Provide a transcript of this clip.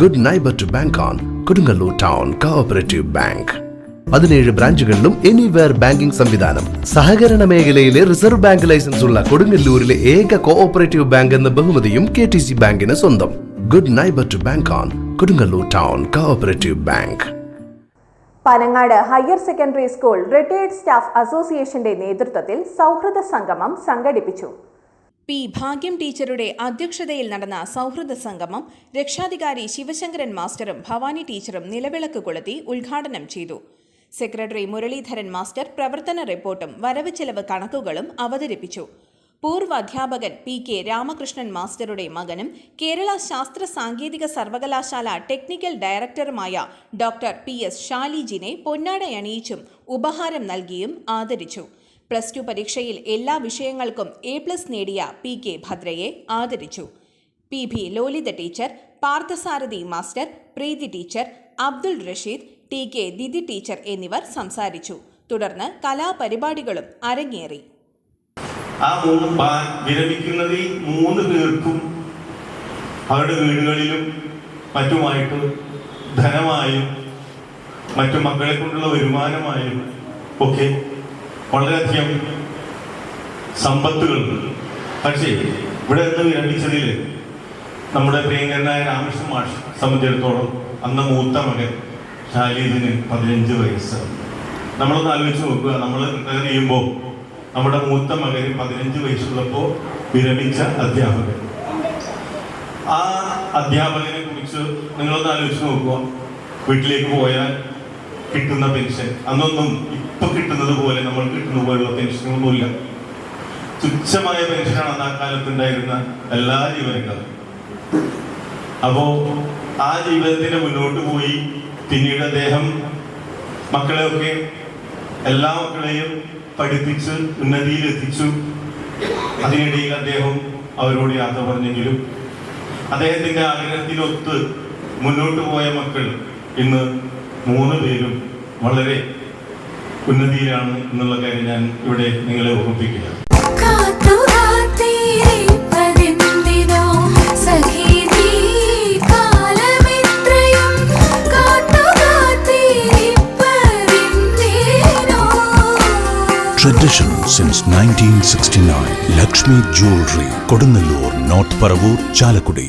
Good neighbour to bank on Kodungallur town cooperative bank പതിനേഴ് ബ്രാഞ്ചുകളിലും anywhere banking സംവിധാനം. സഹകരണ മേഖലയിലെ റിസർവ് ബാങ്ക് ലൈസൻസ് ഉള്ള കൊടുങ്ങല്ലൂരിലെ ഏക കോഓപ്പറേറ്റീവ് ബാങ്ക് എന്ന ബഹുമതിയും കെ ടി സി ബാങ്കിന് സ്വന്തം. Good neighbour to bank on Kodungallur town cooperative bank Panangad higher secondary school retired staff അസോസിയേഷന്റെ നേതൃത്വത്തിൽ സൗഹൃദ സംഗമം സംഘടിപ്പിച്ചു. പി ഭാഗ്യം ടീച്ചറുടെ അധ്യക്ഷതയിൽ നടന്ന സൗഹൃദ സംഗമം രക്ഷാധികാരി ശിവശങ്കരൻ മാസ്റ്ററും ഭവാനി ടീച്ചറും നിലവിളക്ക് കൊളുത്തി ഉദ്ഘാടനം ചെയ്തു. സെക്രട്ടറി മുരളീധരൻ മാസ്റ്റർ പ്രവർത്തന റിപ്പോർട്ടും വരവ് ചെലവ് കണക്കുകളും അവതരിപ്പിച്ചു. പൂർവ അധ്യാപകൻ പി കെ രാമകൃഷ്ണൻ മാസ്റ്ററുടെ മകനും കേരള ശാസ്ത്ര സാങ്കേതിക സർവകലാശാല ടെക്നിക്കൽ ഡയറക്ടറുമായ ഡോക്ടർ പി എസ് ഷാലിജിനെ പൊന്നാടയണിയിച്ചും ഉപഹാരം നൽകിയും ആദരിച്ചു. പ്ലസ് ടു പരീക്ഷയിൽ എല്ലാ വിഷയങ്ങൾക്കും എ പ്ലസ് നേടിയ പി കെ ഭദ്രയെ ആദരിച്ചു. P B Lolitha teacher Parthasarathy master Preethi teacher Abdul Rasheed T K Didi teacher എന്നിവർ സംസാരിച്ചു. തുടർന്ന് കലാപരിപാടികളും അരങ്ങേറി. ആ മൂന്ന് വിരമിക്കുന്നതിൽ മൂന്ന് പേർക്കും അവരുടെ വീടുകളിലും മറ്റുമായിട്ട് ധനമായും മറ്റു മക്കളെ കൊണ്ടുള്ള വരുമാനമായും ഒക്കെ വളരെയധികം സമ്പത്തുകൾ. പക്ഷേ ഇവിടെ നിന്ന് വിരമിച്ചതിൽ നമ്മുടെ പ്രിയങ്കരനായ രാമകൃഷ്ണൻ മാഷ് സംബന്ധിച്ചിടത്തോളം അന്ന് മൂത്ത മകൻ ഷാലിദിന് പതിനഞ്ച് വയസ്സ്. നമ്മളൊന്ന് ആലോചിച്ച് നോക്കുക. നമ്മൾ റിട്ടയർ ചെയ്യുമ്പോൾ നമ്മുടെ മൂത്ത മകന് പതിനഞ്ച് വയസ്സുള്ളപ്പോൾ വിരമിച്ച അധ്യാപകൻ. ആ അധ്യാപകനെ കുറിച്ച് നിങ്ങളൊന്ന് ആലോചിച്ച് നോക്കുക. വീട്ടിലേക്ക് പോയാൽ കിട്ടുന്ന പെൻഷൻ. അന്നൊന്നും ഇപ്പൊ കിട്ടുന്നത് പോലെ നമ്മൾ കിട്ടുന്ന പോലുള്ള പെൻഷനുകളൊന്നുമില്ല തുച്ഛമായ പെൻഷനാണ് ആ കാലത്ത് ഉണ്ടായിരുന്ന എല്ലാ ജീവനക്കാരും അപ്പോ ആ ജീവിതത്തിന്റെ മുന്നോട്ട് പോയി പിന്നീട് അദ്ദേഹം മക്കളെയൊക്കെ എല്ലാ മക്കളെയും പഠിപ്പിച്ച് ഉന്നതിയിൽ എത്തിച്ചു അതിനിടയിൽ അദ്ദേഹം അവരോട് യാത്ര പറഞ്ഞെങ്കിലും അദ്ദേഹത്തിന്റെ ആഗ്രഹത്തിനൊത്ത് മുന്നോട്ട് പോയ മക്കൾ ഇന്ന് മൂന്ന് പേരും വളരെ ഉന്നതിയിലാണ് എന്നുള്ള കാര്യം ഞാൻ ഇവിടെ നിങ്ങളെ ഓർമ്മിപ്പിക്കുക കാത്തുകാത്തിരിപ്പതെന്തിനോ സഖീ നീ കാലമിത്രയും കാത്തുകാത്തിരിപ്പതെന്തിനോ Tradition since 1969. Lakshmi Jewelry, Kodunallur, North Paravur, Chalakudi.